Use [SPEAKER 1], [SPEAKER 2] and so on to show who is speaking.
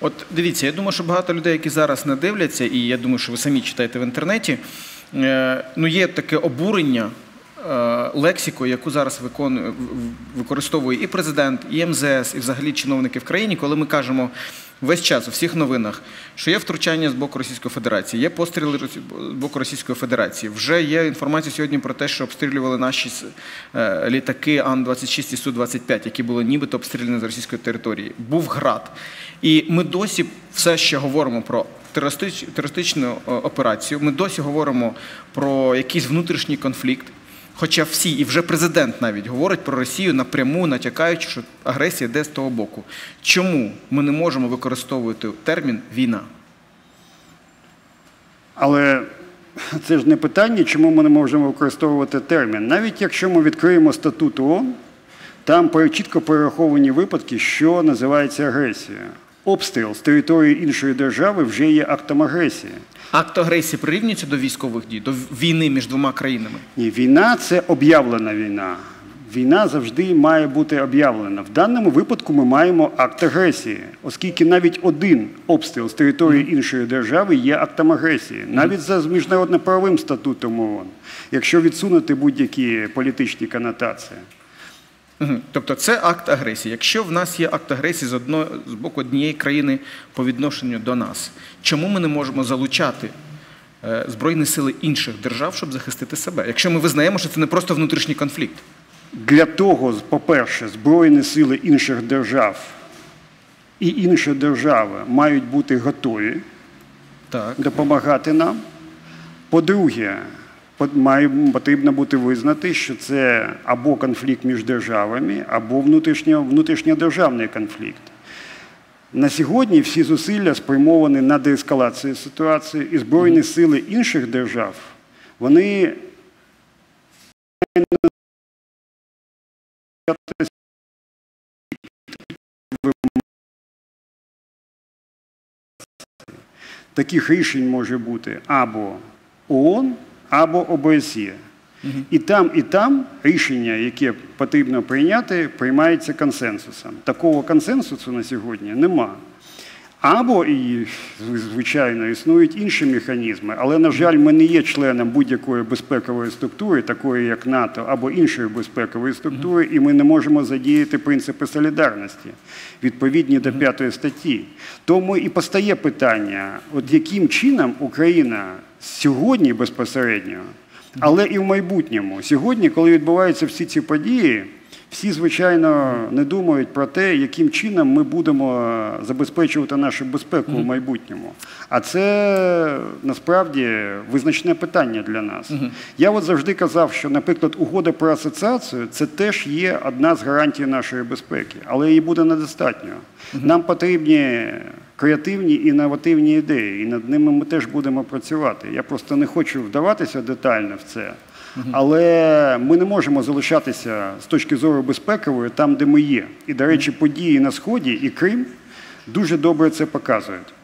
[SPEAKER 1] От дивіться, я думаю, що багато людей, які зараз не дивляться, і я думаю, що ви самі читаєте в інтернеті. е, Ну, є таке обурення е, лексикою, яку зараз виконує, використовує і президент, і МЗС, і взагалі чиновники в країні, коли ми кажемо весь час у всіх новинах, що є втручання з боку Російської Федерації, є постріли з боку Російської Федерації. Вже є інформація сьогодні про те, що обстрілювали наші е, літаки Ан-26 і Су-25, які були нібито обстріляні з російської території. Був град. І ми досі все ще говоримо про терористич- терористичну е, операцію. Ми досі говоримо про якийсь внутрішній конфлікт. Хоча всі, і вже президент навіть говорить про Росію напряму, натякаючи, що агресія йде з того боку. Чому ми не можемо використовувати термін війна?
[SPEAKER 2] Але це ж не питання, чому ми не можемо використовувати термін. Навіть якщо ми відкриємо статут ООН, там чітко перераховані випадки, що називається агресія. Обстріл з території іншої держави вже є актом агресії.
[SPEAKER 1] Акт агресії прирівнюється до військових дій, до війни між двома країнами.
[SPEAKER 2] Ні, війна це об'явлена війна. Війна завжди має бути об'явлена. В даному випадку ми маємо акт агресії, оскільки навіть один обстріл з території іншої держави є актом агресії, навіть за міжнародно-правовим статутом ООН, якщо відсунути будь-які політичні конотації.
[SPEAKER 1] Тобто це акт агресії. Якщо в нас є акт агресії з одно, з боку однієї країни по відношенню до нас, чому ми не можемо залучати е, збройні сили інших держав, щоб захистити себе? Якщо ми визнаємо, що це не просто внутрішній конфлікт.
[SPEAKER 2] Для того, по-перше, Збройні сили інших держав і інші держави мають бути готові
[SPEAKER 1] Так.
[SPEAKER 2] допомагати нам. По-друге, по- має, потрібно бути визнати, що це або конфлікт між державами, або внутрішньо, внутрішньодержавний конфлікт. На сьогодні всі зусилля спрямовані на деескалацію ситуації, і Збройні сили інших держав, вони таких рішень може бути або ООН, або ОБСЄ. І там, і там рішення, яке потрібно прийняти, приймається консенсусом. Такого консенсусу на сьогодні нема. Або, і, звичайно, існують інші механізми, але, на жаль, ми не є членом будь-якої безпекової структури, такої як НАТО, або іншої безпекової структури, і ми не можемо задіяти принципи солідарності, відповідні до п'ятої статті. Тому і постає питання, от яким чином Україна сьогодні безпосередньо, але і в майбутньому. Сьогодні, коли відбуваються всі ці події, всі, звичайно, не думають про те, яким чином ми будемо забезпечувати нашу безпеку в майбутньому. А це насправді визначне питання для нас. Я от завжди казав, що, наприклад, угода про асоціацію це теж є одна з гарантій нашої безпеки, але її буде недостатньо. Нам потрібні креативні і інновативні ідеї, і над ними ми теж будемо працювати. Я просто не хочу вдаватися детально в це. Але ми не можемо залишатися з точки зору безпекової там, де ми є. І, до речі, події на Сході і Крим дуже добре це показують.